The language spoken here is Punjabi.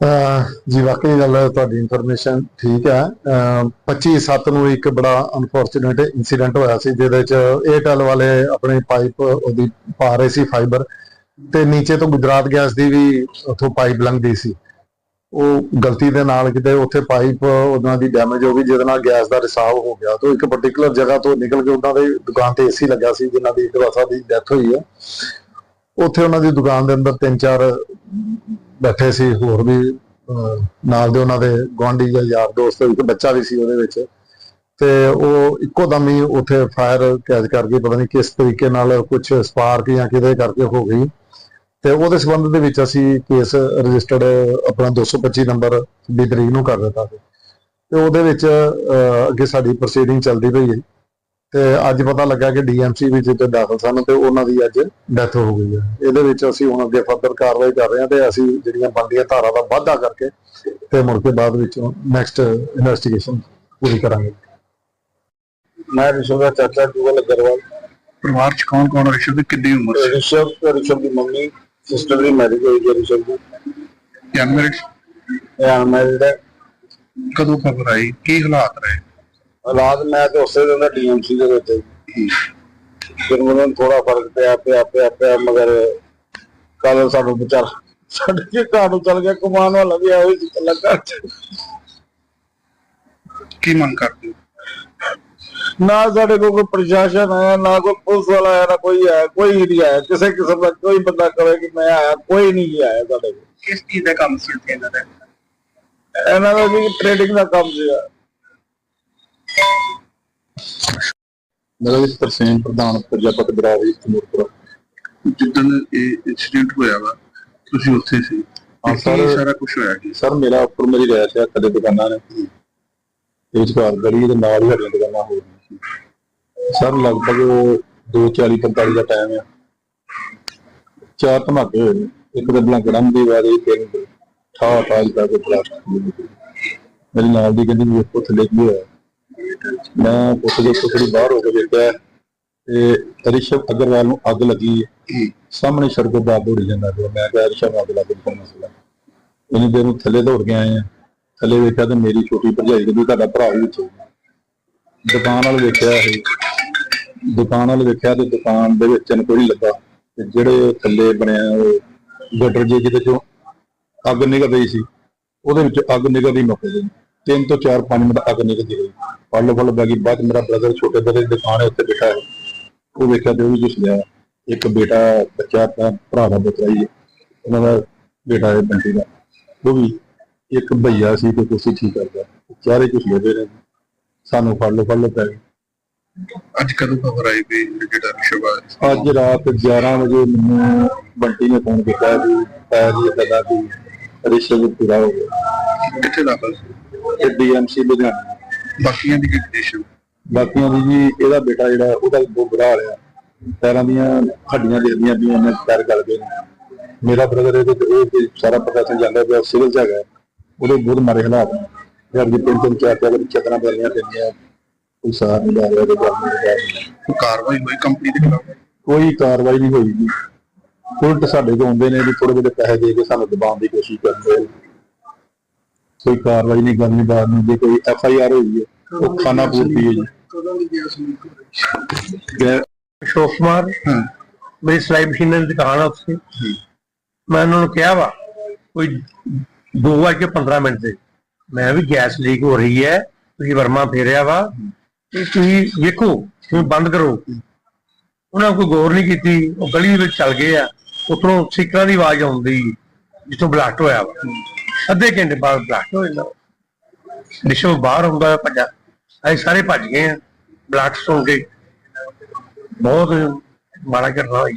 ਜੀ, ਵਾਕਈ ਗੱਲ ਤੁਹਾਡੀ ਇਨਫੋਰਮੇਸ਼ਨ ਠੀਕ ਹੈ। 25 7 ਨੂੰ ਇੱਕ ਬੜਾ ਅਨਫੋਰਚੂਨੇਟ ਇਨਸੀਡੈਂਟ ਹੋਇਆ ਸੀ, ਜਿਹਦੇ ਚ ਏਅਰਟੈਲ ਵਾਲੇ ਆਪਣੇ ਪਾਈਪ ਉਹਦੀ ਪਾ ਰਹੇ ਸੀ ਫਾਈਬਰ ਤੇ ਨੀਚੇ ਤੋਂ ਗੁਜਰਾਤ ਗੈਸ ਦੀ ਵੀ ਉੱਥੋਂ ਪਾਈਪ ਲੰਘਦੀ ਸੀ। ਉਹ ਗਲਤੀ ਦੇ ਨਾਲ ਕਿਤੇ ਉੱਥੇ ਪਾਈਪ ਉਹਨਾਂ ਦੀ ਡੈਮੇਜ ਹੋ ਗਈ, ਜਿਹਦੇ ਨਾਲ ਗੈਸ ਦਾ ਰਿਸਾਵ ਹੋ ਗਿਆ। ਤੋਂ ਇੱਕ ਪਾਰਟਿਕੂਲਰ ਜਗ੍ਹਾ ਤੋਂ ਨਿਕਲ ਕੇ ਉਹਨਾਂ ਦੇ ਦੁਕਾਨ ਤੇ ਏਸੀ ਲੱਗਾ ਸੀ ਜਿਨ੍ਹਾਂ ਦੀ ਇੱਕ ਵਾਸਾ ਦੀ ਡੈਥ ਹੋਈ ਹੈ। ਉੱਥੇ ਉਹਨਾਂ ਦੀ ਦੁਕਾਨ ਦੇ ਅੰਦਰ ਤਿੰਨ ਚਾਰ ਬੈਠੇ ਸੀ ਹੋਰ ਵੀ ਨਾਲ ਦੇ ਉਹਨਾਂ ਦੇ ਗੁਆਂਢੀ ਜਾਂ ਯਾਰ ਦੋਸਤ ਇੱਕ ਬੱਚਾ ਵੀ ਸੀ ਉਹਦੇ ਵਿੱਚ। ਤੇ ਉਹ ਇੱਕੋ ਦਮ ਹੀ ਉੱਥੇ ਫਾਇਰ ਕੈਚ ਕਰ ਗਈ, ਪਤਾ ਨਹੀਂ ਕਿਸ ਤਰੀਕੇ ਨਾਲ ਕੁਝ ਸਪਾਰਕ ਜਾਂ ਕਿਹਦੇ ਕਰਕੇ ਹੋ ਗਈ। ਤੇ ਉਹਦੇ ਸੰਬੰਧ ਦੇ ਵਿੱਚ ਅਸੀਂ ਕੇਸ ਰਜਿਸਟਰਡ ਆਪਣਾ 225 ਨੰਬਰ ਦੀ ਤਰੀਕ ਨੂੰ ਕਰ ਦਿੱਤਾ ਸੀ। ਤੇ ਉਹਦੇ ਵਿੱਚ ਅੱਗੇ ਸਾਡੀ ਪ੍ਰੋਸੀਡਿੰਗ ਚੱਲਦੀ ਪਈ ਹੈ। ਤੇ ਅੱਜ ਪਤਾ ਲੱਗਾ ਕਿ ਡੀਐਮਸੀ ਵਿੱਚ ਤੇ ਦਾਖਲ ਸਨ ਤੇ ਉਹਨਾਂ ਦੀ ਅੱਜ ਡੈਥ ਹੋ ਗਈ ਹੈ। ਇਹਦੇ ਵਿੱਚ ਅਸੀਂ ਹੁਣ ਅੱਗੇ ਫਰਦਰ ਕਾਰਵਾਈ ਕਰ ਰਹੇ ਹਾਂ ਤੇ ਅਸੀਂ ਜਿਹੜੀਆਂ ਬਣਦੀਆਂ ਧਾਰਾ ਦਾ ਵਾਧਾ ਕਰਕੇ ਤੇ ਮੁੜ ਕੇ ਬਾਅਦ ਵਿੱਚ ਨੈਕਸਟ ਇਨਵੈਸਟੀਗੇਸ਼ਨ ਪੂਰੀ ਕਰਾਂਗੇ। ਮੈਂ ਰਿਸ਼ਵ ਦਾ ਚਾਚਾ ਜੁਗਲ ਅਗਰਵਾਲ। ਪਰਿਵਾਰ ਚ ਕੌਣ ਕੌਣ ਰਿਸ਼ਵ ਦੀ? ਕਿੰਨੀ ਉਮਰ ਸੀ? ਰਿਸ਼ਵ ਤੇ ਰਿਸ਼ਵ ਦੀ ਮੰਮੀ ਸਿਸਟਰ ਦੀ ਮੈਰਿਜ ਹੋਈ ਹੈ ਰਿਸ਼ਵ ਦੀ। ਯੰਗ ਮੈਰਿਡ ਇਹ ਅਨਮੈਰਿਡ ਹੈ। ਕਦੋਂ ਖਬਰ ਆਈ? ਕੀ ਹਾਲਾਤ ਰਹੇ? ਹਾਲਾਤ ਮੈਂ ਤੇ ਉਸੇ ਦਿਨ ਦਾ ਡੀਐਮਸੀ ਦੇ ਵਿੱਚ। ਫਿਰ ਮੈਨੂੰ ਥੋੜਾ ਫ਼ਰਕ ਪਿਆ ਪਿਆ ਪਿਆ ਪਿਆ ਮਗਰ ਕੱਲ ਸਾਨੂੰ ਵਿਚਾਰ ਸਾਡੇ ਕੇ ਘਰ ਨੂੰ ਚੱਲ ਗਿਆ ਕਮਾਨ ਵਾਲਾ ਵੀ ਆਇਆ ਸੀ ਕੱਲਾ ਘਰ ਕੀ ਮੰਗ ਕਰਦੇ? ਨਾ ਸਾਡੇ ਕੋਲ ਕੋਈ ਪ੍ਰਸ਼ਾਸਨ ਆਇਆ ਨਾ ਕੋਈ ਪੁਲਿਸ ਵਾਲਾ ਆਇਆ ਨਾ ਕੋਈ ਆਇਆ ਕੋਈ ਨਹੀਂ ਆਇਆ ਕਿਸੇ ਕਿਸਮ ਦਾ ਕੋਈ ਬੰਦਾ ਕਹੇ ਕਿ ਮੈਂ ਆਇਆ ਕੋਈ ਨਹੀਂ ਆਇਆ ਸਾਡੇ ਕੋਲ ਕਿਸ ਚੀਜ਼ ਦਾ ਕੰਮ ਸੀ ਇਹਨਾਂ ਦਾ ਇਹਨਾਂ ਦਾ ਵੀ ਟ੍ਰੇਡਿੰਗ ਦਾ ਕੰਮ ਸੀਗਾ ਮੇਰਾ ਵੀ ਤਰਸੇਮ ਪ੍ਰਧਾਨ ਪ੍ਰਜਾਪਤ ਬਰਾਵੀ ਤਮੂਰਪੁਰ ਜਿੱਦਣ ਇਹ ਇਨਸੀਡੈਂਟ ਹੋਇਆ ਵਾ ਤੁਸੀਂ ਉੱਥੇ ਸੀ। ਹਾਂ, ਸਰ। ਸਾਰਾ ਕੁਝ ਹੋਇਆ ਜੀ ਸਰ ਮੇਰਾ ਉੱਪਰ ਮੇਰੀ ਰਹਿਸ਼ ਹੈ ਕਦੇ ਦੁਕਾਨਾਂ ਨੇ। ਇਹ ਵਿਚਕਾਰ ਗਲੀ ਦੇ ਨਾਲ ਹੀ ਸਾਡੀਆਂ ਦੁਕਾਨਾਂ ਹੋ ਸੀ। ਸਰ ਲਗਭਗ 2:40 45 ਦਾ ਟਾਈਮ ਆ। ਚਾਰ ਧਮਾਕੇ ਹੋਏ ਇੱਕ ਤੇ ਬਲੰਕੜਮ ਦੀ ਵਾਰੀ ਤਿੰਨ ਠਾ ਠਾ ਦਾ ਕੋਈ ਪਲਾਸਟਿਕ। ਮੇਰੇ ਨਾਲ ਦੀ ਕਹਿੰਦੀ ਵੀ ਉੱਥੇ ਥੱਲੇ ਕੀ ਹੋਇਆ। ਮੈਂ ਉੱਥੇ ਦੇ ਬਾਹਰ ਹੋ ਕੇ ਦੇਖਿਆ ਤੇ ਰਿਸ਼ਵ ਅਗਰਵਾਲ ਨੂੰ ਅੱਗ ਲੱਗੀ। ਹੈ। ਸਾਹਮਣੇ ਸੜਕ ਤੇ ਦੌੜੀ ਜਾਂਦਾ ਪਿਆ। ਮੈਂ ਕਿਹਾ, ਰਿਸ਼ਵ, ਅੱਗ ਲੱਗ ਗਈ ਕੋਈ ਮਸਲਾ ਨਹੀਂ। ਇੰਨੀ ਨੂੰ ਥੱਲੇ ਦੌੜ ਕੇ ਆਏ ਆ। ਥੱਲੇ ਵੇਖਿਆ ਤੇ ਮੇਰੀ ਛੋਟੀ ਭਰਜਾਈ ਕਹਿੰਦੀ ਤੁਹਾਡਾ ਭਰਾ ਵੀ ਵਿੱਚ ਦੁਕਾਨ ਵਾਲੇ ਵੇਖਿਆ ਇਹ। ਦੁਕਾਨ ਵਾਲੇ ਵੇਖਿਆ ਤੇ ਦੁਕਾਨ ਦੇ ਵਿੱਚ ਕੋਈ ਲੱਗਾ। ਤੇ ਜਿਹੜੇ ਥੱਲੇ ਬਣਿਆ, ਉਹ ਗਟਰ ਜੇ ਜਿਹਦੇ ਚੋਂ ਅੱਗ ਨਿਕਲ ਰਹੀ ਸੀ, ਉਹਦੇ ਵਿੱਚ ਅੱਗ ਨਿਕਲਦੀ ਮੌਕੇ ਤੇ। ਤਿੰਨ ਤੋਂ ਚਾਰ ਪੰਜ ਮਿੰਟ ਅੱਗ ਨਿਕਲਦੀ ਰਹੀ ਫਲ ਫਲ ਬੈਗੀ ਬਾਅਦ ਮੇਰਾ ਬ੍ਰਦਰ ਛੋਟੇ ਬ੍ਰਦਰ ਦੀ ਦੁਕਾਨ ਹੈ ਉੱਤੇ ਬੈਠਾ ਹੈ। ਉਹ ਵੇਖਿਆ ਤੇ ਉਹ ਵੀ ਘੁਸ ਗਿਆ ਇੱਕ ਬੇਟਾ ਬੱਚਾ ਆਪਣਾ ਭਰਾ ਦਾ ਬੱਚਾ ਹੀ ਹੈ ਉਹਨਾਂ ਦਾ ਬੇਟਾ ਹੈ ਬੰਟੀ ਦਾ। ਉਹ ਵੀ ਇੱਕ ਭਈਆ ਸੀ ਤੇ ਕੁਰਸੀ ਠੀਕ ਕਰਦਾ। ਚਾਰੇ ਕੁਛ ਲੈਦੇ ਨੇ। ਸਾਨੂੰ ਫੜ ਲੋ ਫੜ ਲੋ ਪੈ ਗਏ ਅੱਜ ਕਦੋਂ ਖਬਰ ਆਈ ਵੀ ਜਿਹੜਾ ਰਿਸ਼ਵ ਅੱਜ ਰਾਤ 11 ਵਜੇ ਮੈਨੂੰ ਬੰਟੀ ਨੇ ਫੋਨ ਕੀਤਾ ਵੀ ਪੈਰ ਜੀ ਏਦਾਂ ਦਾ ਵੀ ਰਿਸ਼ਵ ਪੂਰਾ ਹੋ ਗਿਆ। ਕਿੱਥੇ ਦਾਖਲ ਸੀ? ਤੇ ਡੀਐਮਸੀ ਲੁਧਿਆਣਾ। ਬਾਕੀਆਂ ਦੀ ਕੀ ਕੰਡੀਸ਼ਨ ਬਾਕੀਆਂ ਦੀ ਜੀ ਇਹਦਾ ਬੇਟਾ ਜਿਹੜਾ ਉਹਦਾ ਵੀ ਬਹੁਤ ਬੁਰਾ ਹਾਲ ਆ। ਪੈਰਾਂ ਦੀਆਂ ਹੱਡੀਆਂ ਦਿਖਦੀਆਂ ਵੀ ਉਹਨੇ ਪੈਰ ਗਲ ਗਏ ਨੇ। ਮੇਰਾ ਬ੍ਰਦਰ ਇਹਦੇ ਤੇ ਉਹ ਤੇ ਸਾਰਾ ਪ੍ਰੋਫੈਸ਼ਨ ਜਾਂਦਾ ਪਿਆ ਸਿਵਲ ਚ ਹੈਗਾ। ਉਹਦੇ ਬਹੁਤ ਮਾਰੇ ਹਾਲਾਤ ਨੇ। ਯਾਰ ਦੀ ਤਿੰਨ ਤਿੰਨ ਚਾਰ ਚਾਰ ਚਤਨਾ ਪੈਣੀਆਂ ਪੈਂਦੀਆਂ ਕੋਈ ਸਾਰ ਨਹੀਂ ਲੈ ਰਿਹਾ ਉਹਦੇ ਕੋਈ ਕਾਰਵਾਈ ਹੋਈ ਕੰਪਨੀ ਦੇ ਖਿਲਾਫ? ਕੋਈ ਕਾਰਵਾਈ ਨਹੀਂ ਹੋਈ ਜੀ। ਉਲਟ ਸਾਡੇ ਤੋਂ ਆਉਂਦੇ ਨੇ ਵੀ ਥੋੜੇ ਬਹੁਤੇ ਪੈਸੇ ਦੇ ਕੇ ਸਾਨੂੰ ਦਬਾਉਣ ਦੀ ਕੋਸ਼ਿਸ਼ ਕਰਦੇ ਨੇ ਕੋਈ ਕਾਰਵਾਈ ਨਹੀਂ ਕਰਨੀ ਬਾਅਦ ਨੂੰ ਜੇ ਕੋਈ ਐਫ ਆਈ ਆਰ ਹੋਈ ਹੈ ਉਹ ਖਾਨਾ ਪੂਰਤੀ ਹੈ ਜੀ। ਕਦੋਂ ਦੀ ਗਿਆ ਸੀ ਗੈ- ਅਸ਼ੋਕ ਕੁਮਾਰ ਹਾਂ। ਮੇਰੀ ਸਿਲਾਈ ਮਸ਼ੀਨ ਦੀ ਦੁਕਾਨ ਆ ਉੱਥੇ। ਮੈਂ ਉਹਨਾਂ ਨੂੰ ਕਿਹਾ ਵਾ ਕੋਈ 2 ਵਜੇ ਕੇ 15 ਮਿੰਟ ਦੇ। ਮੈਂ ਵੀ ਗੈਸ ਲੀਕ ਹੋ ਰਹੀ ਹੈ ਤੁਸੀਂ ਵਰਮਾ ਫੇਰਿਆ ਵਾ। ਤੇ ਤੁਸੀਂ ਵੇਖੋ ਤੁਸੀਂ ਬੰਦ ਕਰੋ। ਉਹਨਾਂ ਕੋਈ ਗੌਰ ਨਹੀਂ ਕੀਤੀ ਉਹ ਗਲੀ ਦੇ ਵਿੱਚ ਚੱਲ ਗਏ ਆ। ਉੱਥੋਂ ਸਿੱਕਾਂ ਦੀ ਆਵਾਜ਼ ਆਉਂਦੀ ਜਿੱਥੋਂ ਬਲਾਸਟ ਹੋਇਆ ਵਾ। ਅੱਧੇ ਘੰਟੇ ਬਾਅਦ ਬਲਾਸਟ ਹੋ ਜਾਂਦਾ। ਨਿਸ਼ੋ ਬਾਹਰ ਹੁੰਦਾ ਹੈ ਭੱਜਾ ਅਸੀਂ ਸਾਰੇ ਭੱਜ ਗਏ ਆ ਬਲਾਸਟ ਸੁਣ ਕੇ। ਬਹੁਤ ਮਾੜਾ ਘਟਨਾ ਹੋਈ।